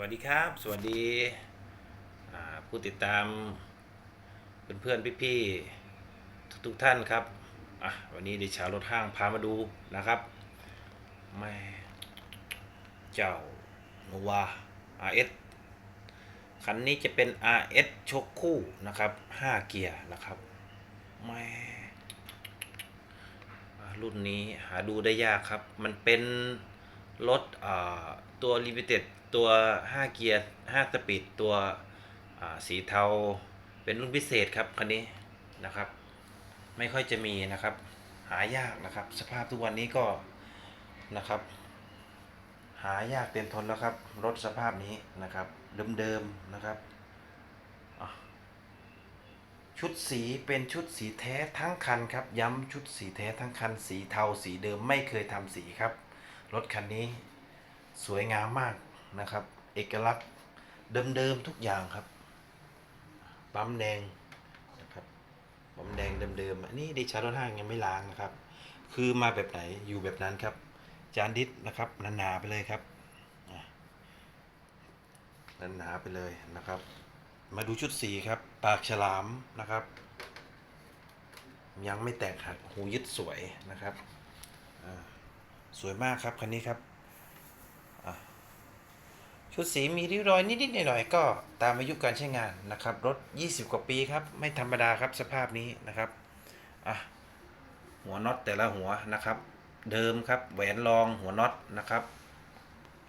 วัสดีครับ สวัสดีผู้ติดตามเพื่อนๆพี่ๆทุกๆท่านครับอวันนี้ดิชารถห้างพามาดูนะครับแม่เจ้าโนวา RS คันนี้จะเป็น RS ชกคู่นะครับ 5 เกียร์นะครับแม่รุ่นนี้หาดูได้ยากครับ มันเป็น รถตัว Limited ตัว 5 เกียร์ 5 สปีด ตัวสีเทา เป็นรุ่นพิเศษครับ คันนี้นะครับ ไม่ค่อยจะมีนะครับ หายากนะครับ สภาพทุกวันนี้ก็นะครับ หายากเต็มทนแล้วครับ รถสภาพนี้นะครับ เดิมๆนะครับชุดสีเป็นชุดสีแท้ทั้งคันครับ ย้ำชุดสีแท้ทั้งคัน สีเทาสีเดิมไม่เคยทำสีครับ รถคันนี้สวยงามมากนะครับ เอกลักษณ์เดิมๆทุกอย่างครับ ปั๊มแดงนะครับปั๊มแดงเดิมๆอันนี้ดิชาร์ลห้างยังไม่ล้างนะครับ คือมาแบบไหนอยู่แบบนั้นครับ จานดิสนะครับหนาๆไปเลยครับหนาๆไปเลยนะครับ มาดูชุดสีครับ ปากฉลามนะครับ ยังไม่แตกหักหูยึดสวยนะครับ สวยมากครับคันนี้ครับชุดสีมีริ้วรอยนิดๆหน่อยๆก็ตามอายุการใช้งานนะครับ รถ 20 กว่าปีครับ ไม่ธรรมดาครับสภาพนี้นะครับอะหัวน็อตแต่ละหัวนะครับ เดิมครับแหวนรองหัวน็อตนะครับ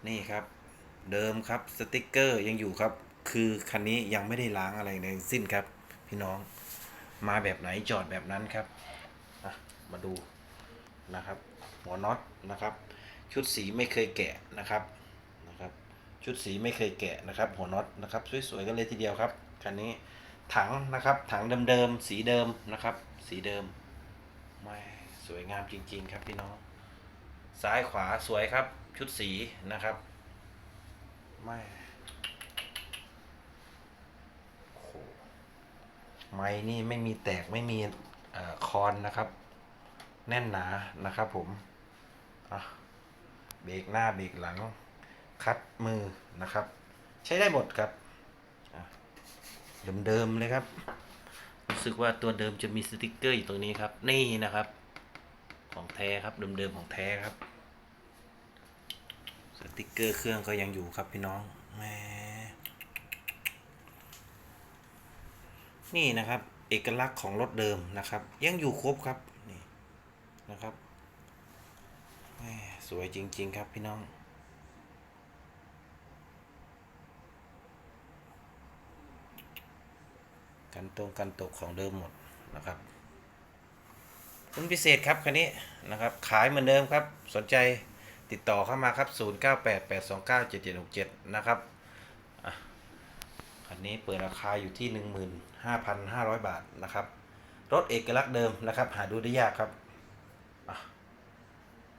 นี่ครับ เดิมครับสติกเกอร์ยังอยู่ครับ คือคันนี้ยังไม่ได้ล้างอะไรในสิ้นครับ พี่น้องมาแบบไหนจอดแบบนั้นครับมาดู นะครับ หัวน็อตนะครับ ชุดสีไม่เคยแกะนะครับนะครับ ชุดสีไม่เคยแกะนะครับ หัวน็อตนะครับ สวยๆกันเลยทีเดียวครับคันนี้ถังนะครับ ถังเดิมๆสีเดิมนะครับ สีเดิมไม่สวยงามจริง ๆ ครับพี่น้อง ซ้ายขวาสวยครับ ชุดสีนะครับไม่โหไม้นี่ไม่มีแตกไม่มีคอนนะครับ แน่นหนานะครับผมเบรกหน้าเบรกหลัง คัดมือนะครับ ใช้ได้หมดครับเดิมๆเลยครับ รู้สึกว่าตัวเดิมจะมีสติกเกอร์อยู่ตรงนี้ครับ นี่นะครับ ของแท้ครับเดิมๆของแท้ครับ สติกเกอร์เครื่องก็ยังอยู่ครับพี่น้องแมนี่นะครับ เอกลักษณ์ของรถเดิมนะครับ ยังอยู่ครบครับ นะครับ สวยจริง ๆ ครับพี่น้อง กันตรงกันตกของเดิมหมดนะครับรุ่นพิเศษครับคันนี้นะครับ ขายเหมือนเดิมครับ สนใจติดต่อเข้ามาครับ 0988297767 นะครับอันนี้เปิดราคาอยู่ที่ 15,500 บาทนะครับ รถเอกลักษณ์เดิมนะครับ หาดูได้ยากครับ